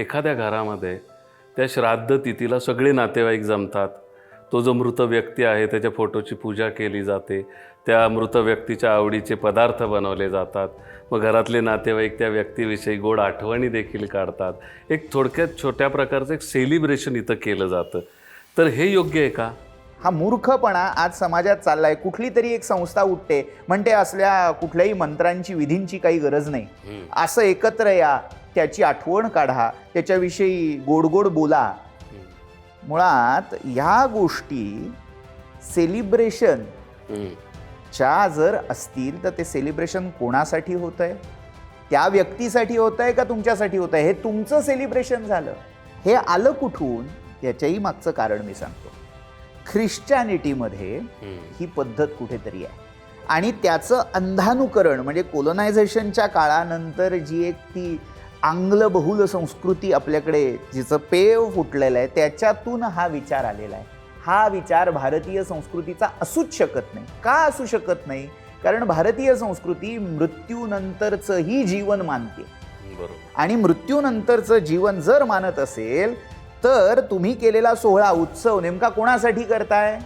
एखाद्या घरामध्ये त्या श्राद्ध तिथीला सगळे नातेवाईक जमतात. तो जो मृत व्यक्ती आहे त्याच्या फोटोची पूजा केली जाते. त्या मृत व्यक्तीच्या आवडीचे पदार्थ बनवले जातात. मग घरातले नातेवाईक त्या व्यक्तीविषयी गोड आठवणी देखील काढतात. एक थोडक्यात छोट्या प्रकारचं एक सेलिब्रेशन इथं केलं जातं. तर हे योग्य आहे का? हा मूर्खपणा आज समाजात चाललाय. कुठली तरी एक संस्था उठते. म्हणते असल्या कुठल्याही मंत्रांची विधींची काही गरज नाही. असं एकत्र या. त्याची आठवण काढा त्याच्याविषयी गोड गोड बोला. मुळात ह्या गोष्टी सेलिब्रेशन च्या जर असतील तर ते सेलिब्रेशन कोणासाठी होत आहे त्या व्यक्तीसाठी होत आहे का तुमच्यासाठी होत आहे हे तुमचं सेलिब्रेशन झालं. हे आलं कुठून? याच्याही मागचं कारण मी सांगतो. ख्रिश्चॅनिटीमध्ये ही पद्धत कुठेतरी आहे. आणि त्याचं अंधानुकरण म्हणजे कोलोनायझेशनच्या काळानंतर जी एक ती आंग्ल बहुल संस्कृती आपल्याकडे जिचं पेव फुटलेलं आहे त्याच्यातून हा विचार आलेला आहे. हा विचार भारतीय संस्कृतीचा असूच शकत नाही. का असू शकत नाही? कारण भारतीय संस्कृती मृत्यूनंतरचंही जीवन मानते. बरोबर. आणि मृत्यूनंतरचं जीवन जर मानत असेल तर तुम्ही केलेला सोहळा उत्सव नेमका कोणासाठी करताय?